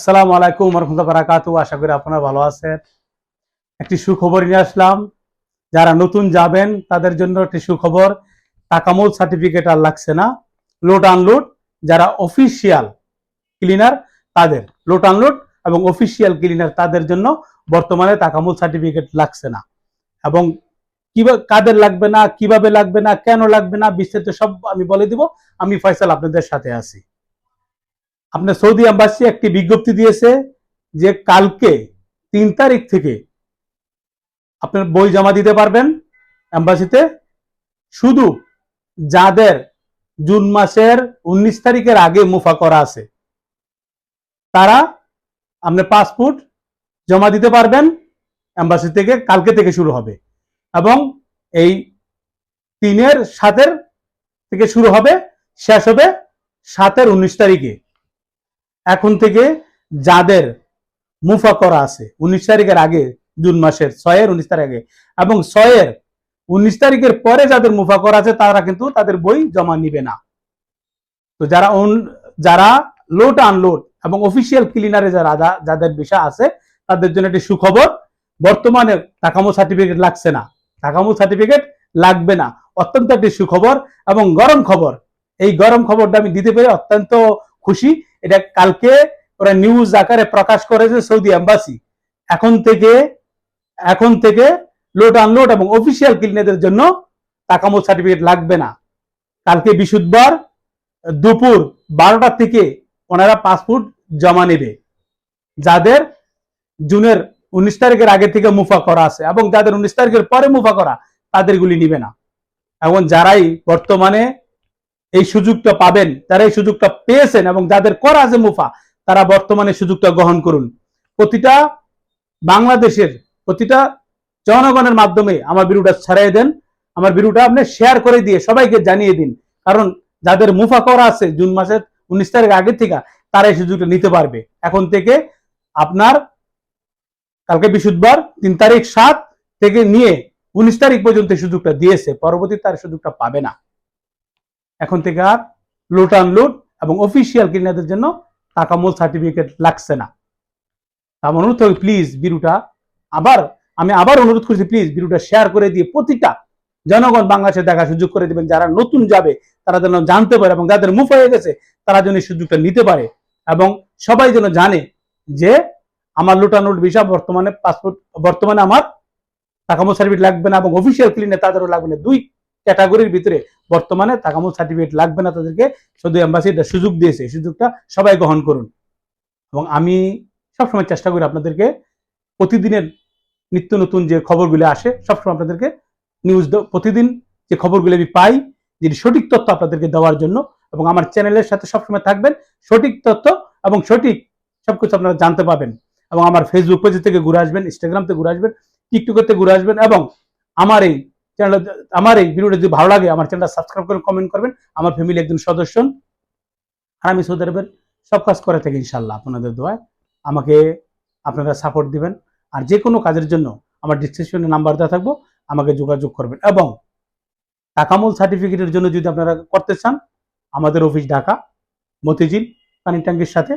আসসালামু আলাইকুম রহমতুল্লাহ বারাকাতু আশা করি আপনারা ভালো আছেন। একটি সুখবর নিয়ে আসলাম। যারা নতুন যাবেন, তাদের জন্য একটি সুখবর। টাকামূল সার্টিফিকেট আর লাগছে না। লোড আনলোড যারা অফিসিয়াল ক্লিনার তাদের। লোড আনলোড এবং অফিসিয়াল ক্লিনার তাদের জন্য বর্তমানে টাকামূল সার্টিফিকেট লাগছে না। এবং কীভাবে কাদের লাগবে না, কীভাবে লাগবে না, কেন লাগবে না, বিস্তারিত সব আমি বলে দিব। আমি ফয়সাল আপনাদের সাথে আছি। আপনার সৌদি আম্বাসি একটি বিজ্ঞপ্তি দিয়েছে যে কালকে তিন তারিখ থেকে আপনার বই জমা দিতে পারবেন অ্যাম্বাসিতে। শুধু যাদের জুন মাসের উনিশ তারিখের আগে মুফা করা আছে, তারা আপনার পাসপোর্ট জমা দিতে পারবেন অ্যাম্বাসি থেকে কালকে থেকে শুরু হবে এবং এই তিনের সাতের থেকে শুরু হবে, শেষ হবে সাতের উনিশ তারিখে। এখন থেকে যাদের মুফা করা আছে, উনিশ তারিখের আগে, জুন মাসের, ছয়ের উনিশ তারিখ আগে, এবং ছয়ের উনিশ তারিখের পরে যাদের মুফা করা আছে, তারা কিন্তু তাদের বই জমা নিবে না। তো যারা যারা লোড আনলোড এবং অফিসিয়াল ক্লিনারে যারা, যাদের বিষয় আছে, তাদের জন্য একটি সুখবর, বর্তমানে টাকামো সার্টিফিকেট লাগছে না। টাকামো সার্টিফিকেট লাগবে না। অত্যন্ত একটি সুখবর এবং গরম খবর। এই গরম খবরটা আমি দিতে পেরে অত্যন্ত খুশি। এটা কালকে ওরা নিউজ আকারে প্রকাশ করেছে সৌদি এম্বাসি এখন থেকে এখন থেকে লোড আনলোড এবং অফিসিয়াল ক্লিনারদের জন্য টাকামো সার্টিফিকেট লাগবে না। কালকে বৃহস্পতিবার দুপুর বারোটা থেকে ওনারা পাসপোর্ট জমা নেবে। যাদের জুনের উনিশ তারিখের আগে থেকে মুফা করা আছে এবং যাদের উনিশ তারিখের পরে মুফা করা, তাদেরগুলি নিবে না। এখন যারাই বর্তমানে এই সুযোগটা পাবেন যারা এই সুযোগটা পেয়েছেন এবং যাদের করা আছে মুফা, তারা বর্তমানে সুযোগটা গ্রহণ করুন। প্রতিটা বাংলাদেশের, প্রতিটা জনগণের মাধ্যমে আমার ভিডিওটা ছড়াই দেন, আমার ভিডিওটা আপনি শেয়ার করে দিয়ে সবাইকে জানিয়ে দিন। কারণ যাদের মুফা করা আছে, জুন মাসের উনিশ তারিখ আগে থেকে, তারা এই সুযোগটা নিতে পারবে। এখন থেকে আপনার কালকে বৃহস্পতিবার, তিন তারিখ সাত থেকে নিয়ে উনিশ তারিখ পর্যন্ত সুযোগটা দিয়েছে পরবর্তী তার সুযোগটা পাবে না। এখন থেকে আর লোড আনলোড এবং অফিসিয়াল ক্লিনারদের জন্য টাকা মূল সার্টিফিকেট লাগছে না। আমার অনুরোধ হবে প্লিজ বিরুটা আবার, আমি আবার অনুরোধ করছি প্লিজ বিরুটা শেয়ার করে দিয়ে প্রতিটা জনগণ বাংলাদেশে দেখার সুযোগ করে দিবেন। যারা নতুন যাবে, তারা যেন জানতে পারে এবং যাদের মুখ হয়ে গেছে, তারা যেন এই সুযোগটা নিতে পারে এবং সবাই যেন জানে যে আমার লুটানোর বিষয় বর্তমানে পাসপোর্ট বর্তমানে আমার টাকামো সার্টিফিকেট লাগবে না এবং অফিসিয়াল ক্লিনে তাদেরও লাগবে না। দুই ক্যাটাগরির ভিতরে বর্তমানে টাকামো সার্টিফিকেট লাগবে না তাদেরকে, শুধু এম্বাসিটা সুযোগ দিয়েছে সুযোগটা সবাই গ্রহণ করুন। এবং আমি সবসময় চেষ্টা করি আপনাদেরকে প্রতিদিনের নিত্য নতুন যে খবরগুলো আসে, সবসময় আপনাদেরকে নিউজ প্রতিদিন যে খবরগুলো আমি পাই যে সঠিক তথ্য আপনাদেরকে দেওয়ার জন্য, এবং আমার চ্যানেলের সাথে সবসময় থাকবেন, সঠিক তথ্য এবং সঠিক সবকিছু আপনারা জানতে পাবেন। এবং আমার ফেসবুক পেজ থেকে ঘুরে আসবেন ইনস্টাগ্রাম থেকে ঘুরে আসবেন টিকটকের থেকে ঘুরে আসবেন, এবং আমার এই চ্যানেল আমার এই ভিডিওটা যদি ভালো লাগে, আমার চ্যানেলটা সাবস্ক্রাইব করে কমেন্ট করবেন। আমার ফ্যামিলি একজন সদস্য। আর আমি সৌদি আরবের সব কাজ করে থাকি ইনশাল্লাহ আপনাদের দোয়ায়। আমাকে আপনারা সাপোর্ট দিবেন। আর যে কোনো কাজের জন্য আমার ডিসক্রিপশনে নাম্বার দেওয়া থাকব, আমাকে যোগাযোগ করবেন। এবং টাকামূল সার্টিফিকেটের জন্য যদি আপনারা করতে চান, আমাদের অফিস ঢাকা, মতিঝিল পানি ট্যাঙ্কির সাথে।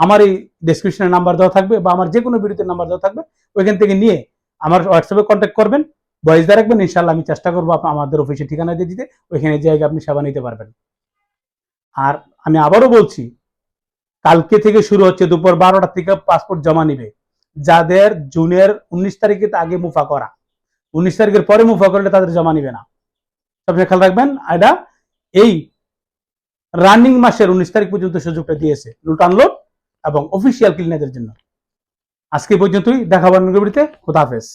আমার এই ডেসক্রিপশনে নাম্বার দেওয়া থাকবে বা আমার যে কোনো ভিডিওতে নাম্বার দেওয়া থাকবে, ওইখান থেকে নিয়ে আমার হোয়াটসঅ্যাপে কন্ট্যাক্ট করবেন। ভয়েস দিয়ে রাখবেন ইনশাল্লাহ আমি চেষ্টা করব আমাদের অফিসে ঠিকানা দিয়ে দিতে, ওইখানে জায়গায় আপনি সেবা নিতে পারবেন। আর আমি আবারও বলছি, কালকে থেকে শুরু হচ্ছে দুপুর বারোটা থেকে পাসপোর্ট জমা নিবে। যাদের জুনের উনিশ তারিখে আগে মুফা করা, উনিশ তারিখের পরে মুফা করলে তাদের জমা নিবে না। সবসময় খেয়াল রাখবেন এটা এই রানিং মাসের উনিশ তারিখ পর্যন্ত সুযোগটা দিয়েছে লুট আনলোড এবং অফিসিয়াল ক্লিনারদের জন্য। আজকে পর্যন্তই দেখাবার নগরীতে খোদাফেজ